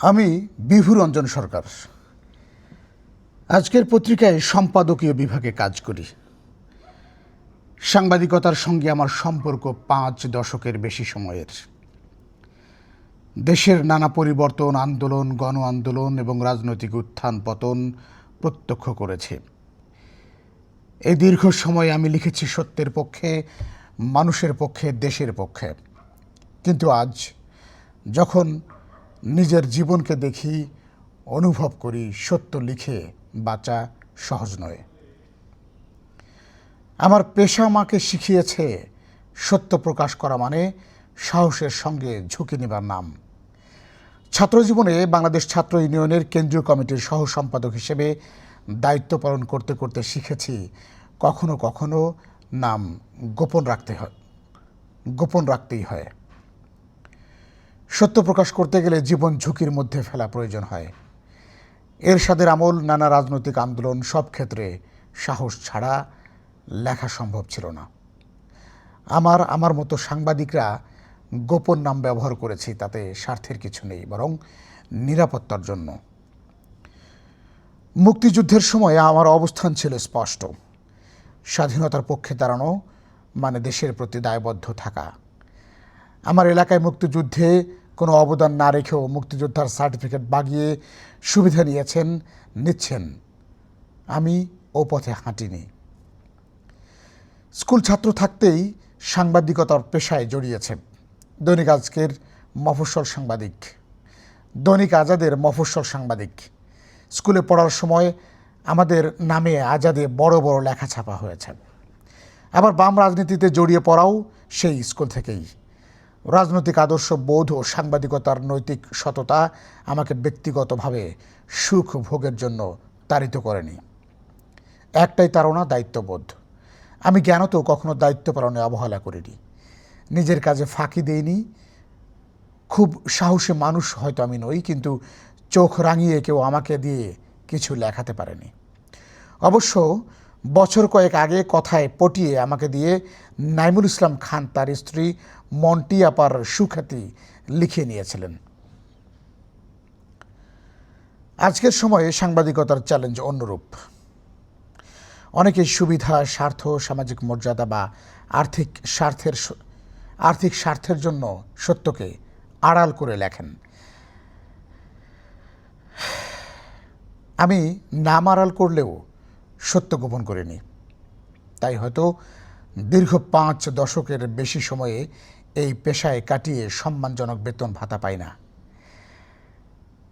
আমি বিভু রঞ্জন সরকার। আজকের পত্রিকায় সম্পাদকীয় বিভাগে কাজ করি। সাংবাদিকতার সঙ্গে আমার সম্পর্ক পাঁচ দশকের বেশি সময়ের। দেশের নানা পরিবর্তন, আন্দোলন, গণ আন্দোলন এবং রাজনৈতিক উত্থান পতন প্রত্যক্ষ করেছে। এই দীর্ঘ সময় আমি লিখেছি সত্যের পক্ষে, মানুষের পক্ষে, দেশের পক্ষে। কিন্তু আজ যখন নিজের জীবনকে দেখি, অনুভব করি সত্য লিখে বাঁচা সহজ নয়। আমার পেশা আমাকে শিখিয়েছে সত্য প্রকাশ করা মানে সাহসের সঙ্গে ঝুঁকি নেবার নাম। ছাত্রজীবনে বাংলাদেশ ছাত্র ইউনিয়নের কেন্দ্রীয় কমিটির সহ সম্পাদক হিসেবে দায়িত্ব পালন করতে করতে শিখেছি কখনো কখনো নাম গোপন রাখতে হয়, গোপন রাখতেই হয়। সত্য প্রকাশ করতে গেলে জীবন ঝুঁকির মধ্যে ফেলা প্রয়োজন হয়। এরশাদের আমল, নানা রাজনৈতিক আন্দোলন, সব ক্ষেত্রে সাহস ছাড়া লেখা সম্ভব ছিল না। আমার আমার মতো সাংবাদিকরা গোপন নাম ব্যবহার করেছি, তাতে স্বার্থের কিছু নেই, বরং নিরাপত্তার জন্য। মুক্তিযুদ্ধের সময় আমার অবস্থান ছিল স্পষ্ট। স্বাধীনতার পক্ষে দাঁড়ানো মানে দেশের প্রতি দায়বদ্ধ থাকা। আমার এলাকায় মুক্তিযুদ্ধে কোনো অবদান না রেখেও মুক্তিযোদ্ধার সার্টিফিকেট বাগিয়ে সুবিধা নিয়েছেন, নিচ্ছেন। আমি ও পথে হাঁটিনি। স্কুল ছাত্র থাকতেই সাংবাদিকতার পেশায় জড়িয়েছে দৈনিক আজকের মফস্বল সাংবাদিক। দৈনিক আজাদের মফস্বল সাংবাদিক। স্কুলে পড়ার সময় আমাদের নামে আজাদে বড় বড় লেখা ছাপা হয়েছে। আবার বাম রাজনীতিতে জড়িয়ে পড়াও সেই স্কুল থেকেই। রাজনৈতিক আদর্শ, বোধ ও সাংবাদিকতার নৈতিক সততা আমাকে ব্যক্তিগতভাবে সুখ ভোগের জন্য তাড়িত করেনি। একটাই তারা দায়িত্ববোধ। আমি জ্ঞানত কখনো দায়িত্ব পালনে অবহেলা করিনি। নিজের কাজে ফাঁকি দেইনি। খুব সাহসী মানুষ হয়তো আমি নই, কিন্তু চোখ রাঙিয়ে কেউ আমাকে দিয়ে কিছু লেখাতে পারেনি। অবশ্য বছর কয়েক আগে কথায় পটিয়ে আমাকে দিয়ে নাইমুল ইসলাম খান তার স্ত্রী মন্টি আপার সুখ্যাতি লিখিয়ে নিয়েছিলেন। আজকের সময়ে সাংবাদিকতার চ্যালেঞ্জ অন্যরূপ অনেকে সুবিধা, স্বার্থ, সামাজিক মর্যাদা বা আর্থিক স্বার্থের আর্থিক স্বার্থের জন্য সত্যকে আড়াল করে লেখেন। আমি নাম আড়াল করলেও সত্য গোপন করিনি তাই হয়তো দীর্ঘ পাঁচ দশকের বেশি সময়ে এই পেশায় কাটিয়ে সম্মানজনক বেতন ভাতা পাই না।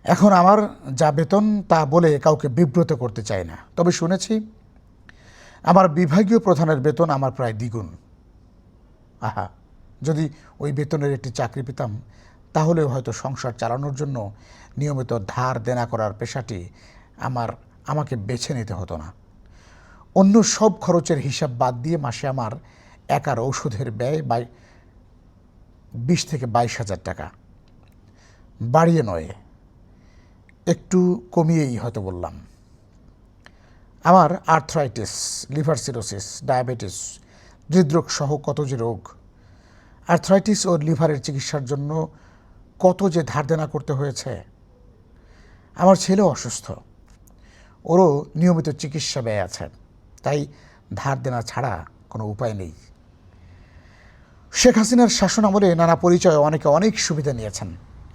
এখন আমার যা বেতন তা বলে কাউকে বিব্রত করতে চাই না। তবে শুনেছি, আমার বিভাগীয় প্রধানের বেতন আমার প্রায় দ্বিগুণ। আহা, যদি ওই বেতনের একটি চাকরি পেতাম, তাহলেও হয়তো সংসার চালানোর জন্য নিয়মিত ধার দেনা করার পেশাটি আমার, আমাকে বেছে নিতে হতো না। অন্য সব খরচের হিসাব বাদ দিয়ে মাসে আমার একার ঔষধের ব্যয় বাই বিশ থেকে বাইশ হাজার টাকা। বাড়িয়ে নয়, একটু কমিয়েই হয়তো বললাম। আমার আর্থ্রাইটিস, লিভার সিরোসিস, ডায়াবেটিস হৃদরোগ সহ কত যে রোগ, আর্থ্রাইটিস ও লিভারের চিকিৎসার জন্য কত যে ধার দেনা করতে হয়েছে। আমার ছেলেও অসুস্থ, ওরও নিয়মিত চিকিৎসা ব্যয় আছে। তাই ধার দেনা ছাড়া কোনো উপায় নেই। শেখ হাসিনার শাসন আমলে নানা পরিচয়ে অনেকে অনেক সুবিধা নিয়েছেন।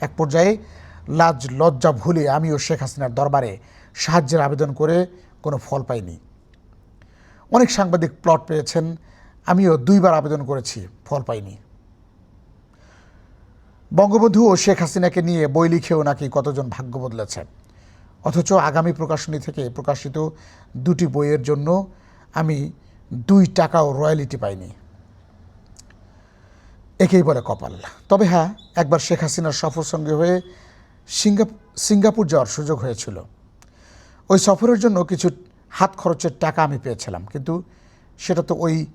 এক পর্যায়ে লাজ, লজ্জা ভুলে আমিও শেখ হাসিনার দরবারে সাহায্যের আবেদন করে কোনো ফল পাইনি। অনেক সাংবাদিক প্লট পেয়েছেন, আমিও দুইবার আবেদন করেছি, ফল পাইনি। বঙ্গবন্ধু ও শেখ হাসিনাকে নিয়ে বই লিখেও নাকি কতজন ভাগ্য বদলেছে। অথচ আগামী প্রকাশনী থেকে প্রকাশিত দুটি বইয়ের জন্য আমি দুই টাকাও রয়্যালিটি পাইনি। একেই বলে কপাল। তবে হ্যাঁ একবার শেখ হাসিনার সফর সঙ্গে হয়ে সিঙ্গাপ, সিঙ্গাপুর যাওয়ার সুযোগ হয়েছিল। ওই সফরের জন্য কিছু হাত খরচের টাকা আমি পেয়েছিলাম, কিন্তু সেটা তো ওই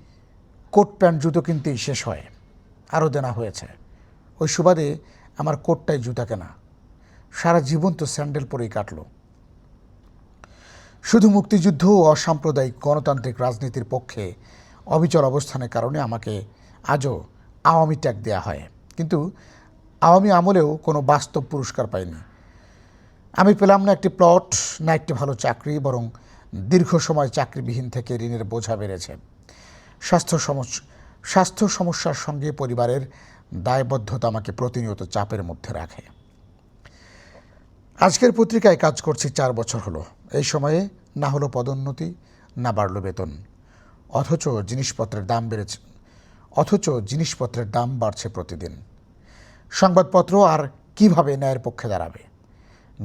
কোট প্যান্ট জুতো কিনতেই শেষ হয়। আরও দেনা হয়েছে। ওই সুবাদে আমার কোটটাই জুতা কেনা। সারা জীবন তো স্যান্ডেল পরেই কাটলো। শুধু মুক্তিযুদ্ধ ও অসাম্প্রদায়িক গণতান্ত্রিক রাজনীতির পক্ষে অবিচল অবস্থানের কারণে আমাকে আজও আওয়ামী ট্যাগ দেওয়া হয়। কিন্তু আওয়ামী আমলেও কোনো বাস্তব পুরস্কার পাইনি। আমি পেলাম না একটি প্লট, না একটি ভালো চাকরি, বরং দীর্ঘ সময় চাকরিবিহীন থেকে ঋণের বোঝা বেড়েছে। স্বাস্থ্য সমস্যা স্বাস্থ্য সমস্যার সঙ্গে পরিবারের দায়বদ্ধতা আমাকে প্রতিনিয়ত চাপের মধ্যে রাখে। আজকের পত্রিকায় কাজ করছি চার বছর হলো। এই সময়ে না হলো পদোন্নতি, না বাড়লো বেতন। অথচ জিনিসপত্রের দাম বেড়েছে, অথচ জিনিসপত্রের দাম বাড়ছে প্রতিদিন। সংবাদপত্র আর কীভাবে ন্যায়ের পক্ষে দাঁড়াবে?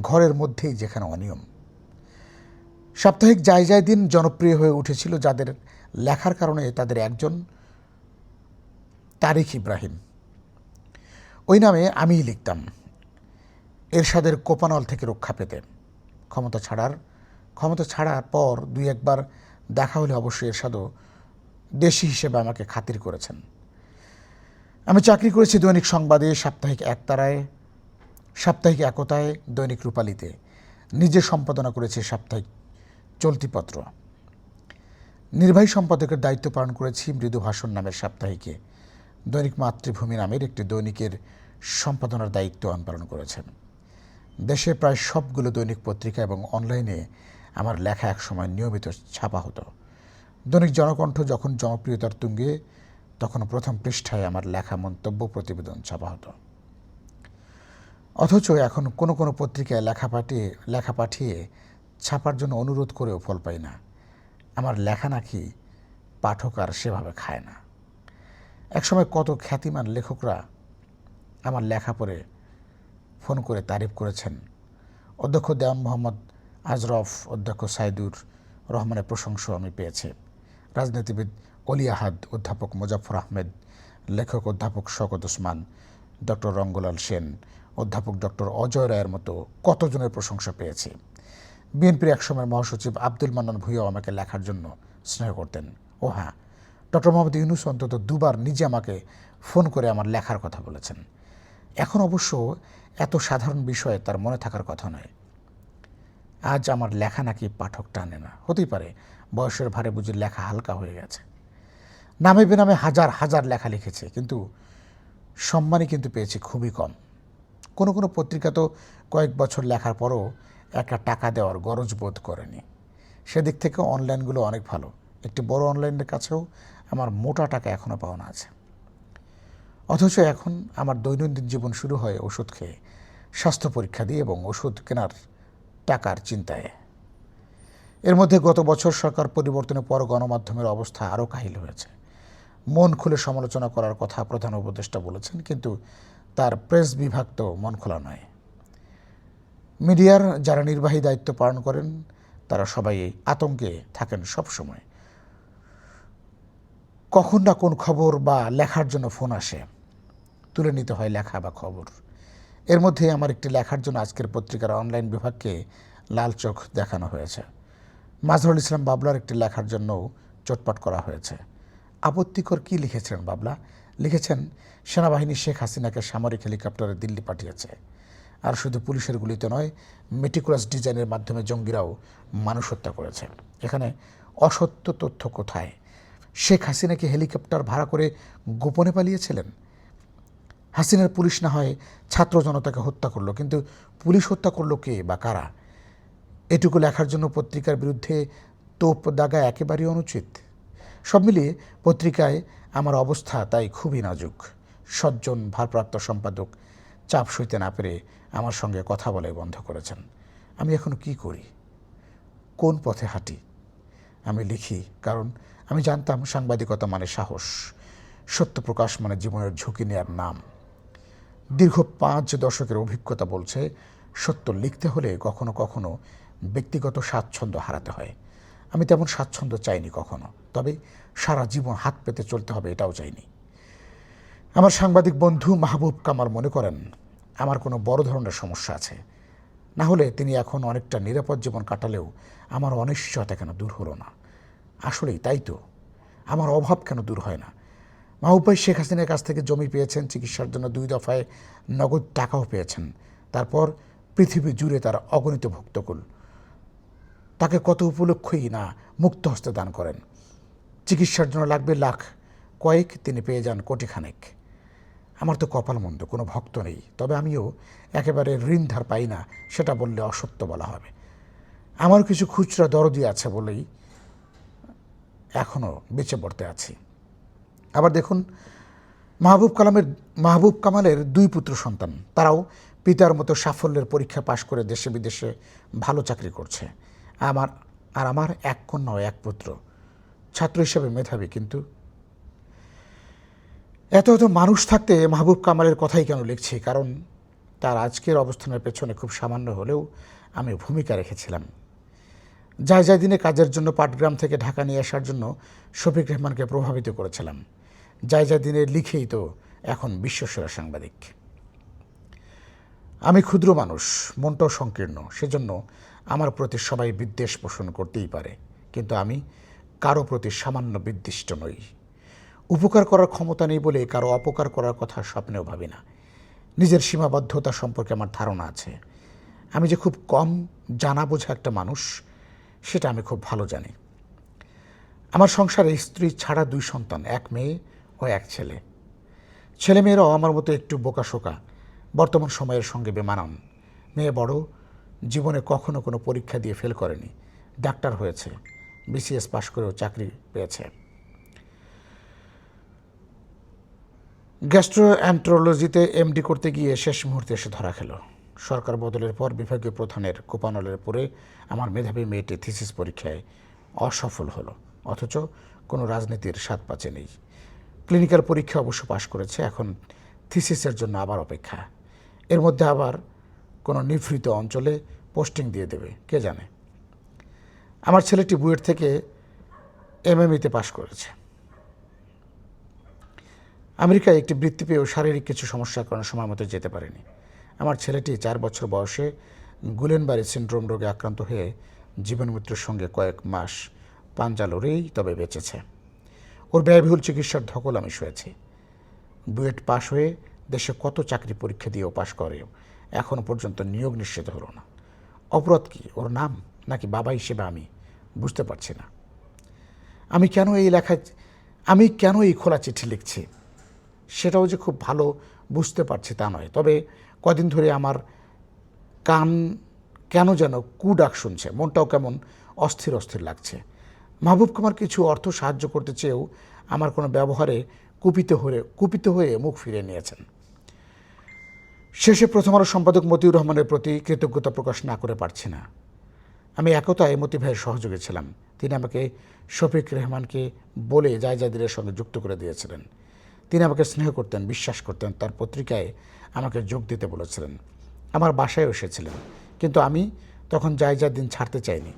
ঘরের মধ্যেই যেখানে অনিয়ম। সাপ্তাহিক যায় যায় দিন জনপ্রিয় হয়ে উঠেছিল যাদের লেখার কারণে তাদের একজন তারিক ইব্রাহিম। ওই নামে আমিই লিখতাম। এরশাদের কোপানল থেকে রক্ষা পেতে। ক্ষমতা ছাড়ার ক্ষমতা ছাড়ার পর দুই একবার দেখা হলে অবশ্যই এরশাদও দেশি হিসেবে আমাকে খাতির করেছেন। আমি চাকরি করেছি দৈনিক সংবাদে, সাপ্তাহিক একতারায় সাপ্তাহিক একতায়, দৈনিক রূপালীতে। নিজে সম্পাদনা করেছে সাপ্তাহিক চলতিপত্র নির্বাহী সম্পাদকের দায়িত্ব পালন করেছি মৃদু ভাষণ নামের সাপ্তাহিকে। দৈনিক মাতৃভূমি নামের একটি দৈনিকের সম্পাদনার দায়িত্ব আমি পালন করেছেন দেশে প্রায় সবগুলো দৈনিক পত্রিকা এবং অনলাইনে আমার লেখা একসময় নিয়মিত ছাপা হতো। দৈনিক জনকণ্ঠ যখন জনপ্রিয়তার তুঙ্গে, তখন প্রথম পৃষ্ঠায় আমার লেখা মন্তব্য প্রতিবেদন ছাপা হতো। অথচ এখন কোনো কোনো পত্রিকায় লেখা পাঠিয়ে লেখা পাঠিয়ে ছাপার জন্য অনুরোধ করেও ফল পাই না। আমার লেখা নাকি পাঠক আর সেভাবে খায় না। একসময় কত খ্যাতিমান লেখকরা আমার লেখা পড়ে ফোন করে তারিফ করেছেন। অধ্যক্ষ দেওয়ান মোহাম্মদ আজরফ, অধ্যক্ষ সাইদুর রহমানের প্রশংসা আমি পেয়েছি। রাজনীতিবিদ অলি আহাদ, অধ্যাপক মুজাফর আহমেদ, লেখক অধ্যাপক শকত ওসমান, ডক্টর রঙ্গলাল সেন, অধ্যাপক ডক্টর অজয় রায়ের মতো কতজনের প্রশংসা পেয়েছি। বিএনপির একসময়ের মহাসচিব আব্দুল মান্নান ভুইয়াও আমাকে লেখার জন্য স্নেহ করতেন। ও হ্যাঁ ডক্টর মোহাম্মদ ইউনুস অন্তত দুবার নিজে আমাকে ফোন করে আমার লেখার কথা বলেছেন। এখন অবশ্য এত সাধারণ বিষয়ে তার মনে থাকার কথা নয়। আজ আমার লেখা নাকি পাঠক টানে না। হতেই পারে, বয়সের ভারে বুঝি লেখা হালকা হয়ে গেছে। নামে বেনামে হাজার হাজার লেখা লিখেছে, কিন্তু সম্মানই কিন্তু পেয়েছে খুবই কম। কোনো কোনো পত্রিকা তো কয়েক বছর লেখার পরও একটা টাকা দেওয়ার গরজ বোধ করেনি। সেদিক থেকে অনলাইনগুলো অনেক ভালো। একটি বড় অনলাইনের কাছেও আমার মোটা টাকা এখনও পাওনা আছে। অথচ এখন আমার দৈনন্দিন জীবন শুরু হয় ওষুধ খেয়ে, স্বাস্থ্য পরীক্ষা দিয়ে এবং ওষুধ কেনার টাকার চিন্তায়। এর মধ্যে গত বছর সরকার পরিবর্তনের পর গণমাধ্যমের অবস্থা আরও কাহিল হয়েছে। মন খুলে সমালোচনা করার কথা প্রধান উপদেষ্টা বলেছেন, কিন্তু তার প্রেস বিভাগ তো মন খোলা নয়। মিডিয়ার যারা নির্বাহী দায়িত্ব পালন করেন, তারা সবাই আতঙ্কে থাকেন সব সময় কখন না কোন খবর বা লেখার জন্য ফোন আসে। তুলে নিতে হয় লেখা বা খবর। এর মধ্যে আমার একটি লেখার জন্য আজকের পত্রিকার অনলাইন বিভাগকে লাল চোখ দেখানো হয়েছে। মাজহারুল ইসলাম বাবলার একটি লেখার জন্যও চটপট করা হয়েছে। আপত্তিকর কি লিখেছিলেন বাবলা? লিখেছেন, সেনাবাহিনী শেখ হাসিনাকে সামরিক হেলিকপ্টারে দিল্লি পাঠিয়েছে। আর শুধু পুলিশের গুলিতে নয়, মেটিকুলাস ডিজাইনের মাধ্যমে জঙ্গিরাও মানুষ হত্যা করেছে। এখানে অসত্য তথ্য কোথায়? শেখ হাসিনাকে হেলিকপ্টার ভাড়া করে গোপনে পালিয়েছিলেন? হাসিনার পুলিশ না হয় ছাত্র জনতাকে হত্যা করল। কিন্তু পুলিশ হত্যা করল কে বা কারা? এটুকু লেখার জন্য পত্রিকার বিরুদ্ধে তোপ দাগা একেবারেই অনুচিত। সব মিলিয়ে পত্রিকায় আমার অবস্থা তাই খুবই নাজুক। সজ্জন ভারপ্রাপ্ত সম্পাদক চাপ সইতে না পেরে আমার সঙ্গে কথা বলে বন্ধ করেছেন। আমি এখন কি করি? কোন পথে হাঁটি? আমি লিখি, কারণ আমি জানতাম সাংবাদিকতা মানে সাহস। সত্য প্রকাশ মানে জীবনের ঝুঁকি নেওয়ার নাম। দীর্ঘ পাঁচ দশকের অভিজ্ঞতা বলছে, সত্য লিখতে হলে কখনো কখনো ব্যক্তিগত স্বাচ্ছন্দ্য হারাতে হয়। আমি তেমন স্বাচ্ছন্দ্য চাইনি কখনো, তবে সারা জীবন হাত পেতে চলতে হবে এটাও চাইনি। আমার সাংবাদিক বন্ধু মাহবুব কামার মনে করেন, আমার কোনো বড় ধরনের সমস্যা আছে। না হলে তিনি এখন অনেকটা নিরাপদ জীবন কাটালেও আমার অনিশ্চয়তা কেন দূর হলো না? আসলেই তাই তো। আমার অভাব কেন দূর হয় না? মাহবুব ভাই শেখ হাসিনার কাছ থেকে জমি পেয়েছেন, চিকিৎসার জন্য দুই দফায় নগদ টাকাও পেয়েছেন। তারপর পৃথিবী জুড়ে তার অগণিত ভক্তকুল। তাকে কত উপলক্ষই না মুক্ত হস্তে দান করেন। চিকিৎসার জন্য লাগবে লাখ কয়েক, তিনি পেয়ে যান কোটিখানেক। আমার তো কপাল মন্দ, কোনো ভক্ত নেই। তবে আমিও একেবারে ঋণ ধার পাই না, সেটা বললে অসত্য বলা হবে। আমার কিছু খুচরা দরদি আছে বলেই এখনও বেঁচে পড়তে আছি। আবার দেখুন, মাহবুব কালামের, মাহবুব কামালের দুই পুত্র সন্তান। তারাও পিতার মতো সাফল্যের পরীক্ষা পাশ করে দেশে বিদেশে ভালো চাকরি করছে। আমার, আর আমার এক কন্যা এক পুত্র। ছাত্র হিসেবে মেধাবী, কিন্তু এত এত মানুষ থাকতে মাহবুব কামালের কথাই কেন লিখছি? কারণ তার আজকের অবস্থানের পেছনে খুব সামান্য হলেও আমি ভূমিকা রেখেছিলাম। যায় যায় দিনে কাজের জন্য পাটগ্রাম থেকে ঢাকা নিয়ে আসার জন্য শফিক রহমানকে প্রভাবিত করেছিলাম। যায় যায় দিনে লিখেই তো এখন বিশ্বসেরা সাংবাদিক। আমি ক্ষুদ্র মানুষ, মনটাও সংকীর্ণ, সেজন্য আমার প্রতি সবাই বিদ্বেষ পোষণ করতেই পারে, কিন্তু আমি কারও প্রতি সামান্য বিদ্বিষ্ট নই। উপকার করার ক্ষমতা নেই বলে কারও অপকার করার কথা স্বপ্নেও ভাবি না। নিজের সীমাবদ্ধতা সম্পর্কে আমার ধারণা আছে। আমি যে খুব কম জানা বোঝা একটা মানুষ, সেটা আমি খুব ভালো জানি। আমার সংসারে স্ত্রী ছাড়া দুই সন্তান, এক মেয়ে ও এক ছেলে। ছেলেমেয়েরাও আমার মতো একটু বোকাশোকা, বর্তমান সময়ের সঙ্গে বেমানান। মেয়ে বড়, জীবনে কখনো কোনো পরীক্ষা দিয়ে ফেল করেনি। ডাক্তার হয়েছে, বিসিএস পাশ করেও চাকরি পেয়েছে। গ্যাস্ট্রোঅ্যান্ট্রোলজিতে এমডি করতে গিয়ে শেষ মুহূর্তে এসে ধরা খেলো। সরকার বদলের পর বিভাগীয় প্রধানের কোপানলের পরে আমার মেধাবী মেয়েটি থিসিস পরীক্ষায় অসফল হলো, অথচ কোনো রাজনীতির স্বাদ পাচে নেই। ক্লিনিক্যাল পরীক্ষা অবশ্য পাশ করেছে, এখন থিসিসের জন্য আবার অপেক্ষা। এর মধ্যে আবার কোনো নিভৃত অঞ্চলে পোস্টিং দিয়ে দেবে, কে জানে? আমার ছেলেটি বুয়েট থেকে এমএমইতে পাশ করেছে। আমেরিকায় একটি বৃত্তি পেয়েও শারীরিক কিছু সমস্যার কারণে সময় মতো যেতে পারেনি। আমার ছেলেটি চার বছর বয়সে গুলেনবারি সিন্ড্রোম রোগে আক্রান্ত হয়ে জীবন মৃত্যুর সঙ্গে কয়েক মাস পাঞ্জা লড়েই তবে বেঁচেছে। ওর ব্যয়বহুল চিকিৎসার ধকল আমি শুয়েছি। বুয়েট পাশ হয়ে দেশে কত চাকরি পরীক্ষা দিয়েও পাশ করেও এখনও পর্যন্ত নিয়োগ নিশ্চিত হলো না। অপরাধ কি, ওর নাম, নাকি বাবা হিসেবে আমি, বুঝতে পারছি না। আমি কেন এই লেখায়, আমি কেন এই খোলা চিঠি লিখছি? সেটাও যে খুব ভালো বুঝতে পারছি তা নয়। তবে কদিন ধরে আমার কান কেন যেন কু ডাক শুনছে, মনটাও কেমন অস্থির অস্থির লাগছে। মাহবুব কুমার কিছু অর্থ সাহায্য করতে চেয়েও আমার কোনো ব্যবহারে কুপিত হয়ে কুপিত হয়ে মুখ ফিরে নিয়েছেন। শেষে প্রথম আলো সম্পাদক মতিউর রহমানের প্রতি কৃতজ্ঞতা প্রকাশ না করে পারছি না। আমি একতায় মতি ভাইয়ের সহযোগী ছিলাম। তিনি আমাকে শফিক রেহমানকে বলে জায়জাদিরের সঙ্গে যুক্ত করে দিয়েছিলেন। তিনি আমাকে স্নেহ করতেন, বিশ্বাস করতেন, তার পত্রিকায় আমাকে যোগ দিতে বলেছিলেন। আমার বাসায় এসেছিলেন। কিন্তু আমি তখন জায়জার দিন ছাড়তে চাইনি।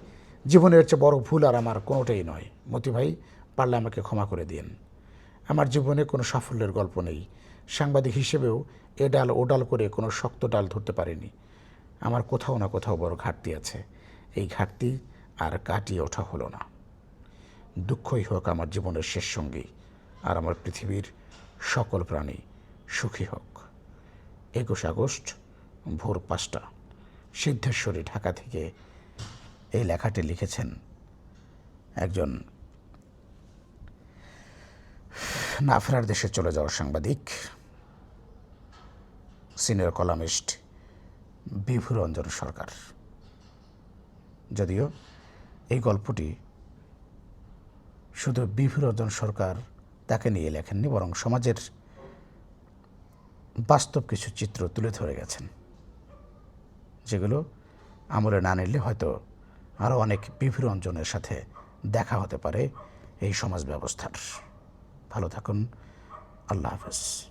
জীবনের চেয়ে বড় ভুল আর আমার কোনোটাই নয়। মতি ভাই, পারলে আমাকে ক্ষমা করে দিন। আমার জীবনে কোনো সাফল্যের গল্প নেই। সাংবাদিক হিসেবেও এ ডাল ও ডাল করে কোনো শক্ত ডাল ধরতে পারিনি। আমার কোথাও না কোথাও বড় ঘাটতি আছে। এই ঘাটতি আর কাটিয়ে ওঠা হলো না। দুঃখই হোক আমার জীবনের শেষ সঙ্গী, আর আমার পৃথিবীর সকল প্রাণী সুখী হোক। একুশ আগস্ট, ভোর পাঁচটা। সিদ্ধেশ্বরী, ঢাকা থেকে এই লেখাটি লিখেছেন একজন না ফেরার দেশে চলে যাওয়া সাংবাদিক, সিনিয়র কলামিস্ট বিভুরঞ্জন সরকার। যদিও এই গল্পটি শুধু বিভুরঞ্জন সরকার তাকে নিয়ে লেখেননি, বরং সমাজের বাস্তব কিছু চিত্র তুলে ধরে গেছেন, যেগুলো আমলে না নিলে হয়তো আরও অনেক বিভুরঞ্জনের সাথে দেখা হতে পারে এই সমাজ ব্যবস্থার। ভালো থাকুন। আল্লাহ হাফেজ।